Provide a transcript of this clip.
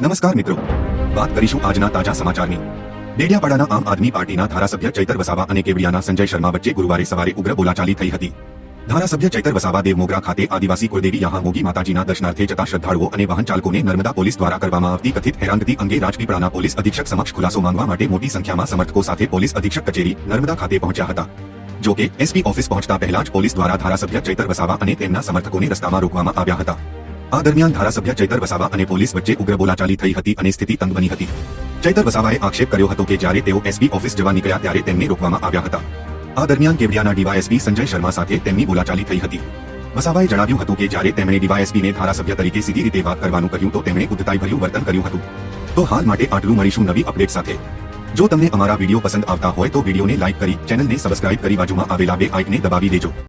નમસ્કાર મિત્રો વાત કરીશું આજના તાજા સમાચારની ડેડિયાપાડાના આમ આદમી પાર્ટીના ધારાસભ્ય ચૈતર વસાવા અને કેવડિયાના સંજય શર્મા વચ્ચે ગુરુવારે સવારે ઉગ્ર બોલાચાલી થઈ હતી ધારાસભ્ય ચૈતર વસાવા દેવમોગરા ખાતે આદિવાસી કુળદેવી યહામોગી માતાજીના દર્શનાર્થે જતા શ્રદ્ધાળુઓ અને વાહન ચાલકોને નર્મદા પોલીસ દ્વારા કરવામાં આવતી કથિત હેરાનગતિ અંગે રાજપીપળાના પોલીસ અધિક્ષક સમક્ષ ખુલાસો માંગવા માટે મોટી સંખ્યામાં સમર્થકો સાથે પોલીસ અધિક્ષક કચેરી નર્મદા ખાતે પહોંચ્યા હતા જો કે એસપી ઓફિસ પહોંચતા પહેલા જ પોલીસ દ્વારા ધારાસભ્ય ચૈતર વસાવા અને તેમના સમર્થકોને રસ્તામાં રોકવામાં આવ્યા હતા આ દરમિયાન ધારાસભ્ય ચૈતર વસાવા અને પોલીસ વચ્ચે ઉગ્ર બોલાચાલી થઈ હતી અને સ્થિતિ તંગ બની હતી. ચૈતર વસાવાએ આક્ષેપ કર્યો હતો કે જ્યારે તેઓ એસપી ઓફિસ જવા નીકળ્યા ત્યારે તેમને રોકવામાં આવ્યા હતા. આ દરમિયાન કેવડિયાના ડીવાયએસપી સંજય શર્મા સાથે તેમની બોલાચાલી થઈ હતી. વસાવાએ જણાવ્યું હતું કે જ્યારે તેમણે ડીવાયએસપીને ધારાસભ્ય તરીકે સીધી રીતે વાત કરવાનું કહ્યું તો તેમણે ઉદ્ધતાઈભર્યું વર્તન કર્યું હતું. તો હાલ માટે આટલું મળીશું નવી અપડેટ સાથે. જો તમને અમારા વીડિયો પસંદ આવતા હોય તો વિડીયોને લાઇક કરી ચેનલને સબસ્ક્રાઇબ કરી બાજુમાં આવેલા બે આઇકને દબાવી દેજો.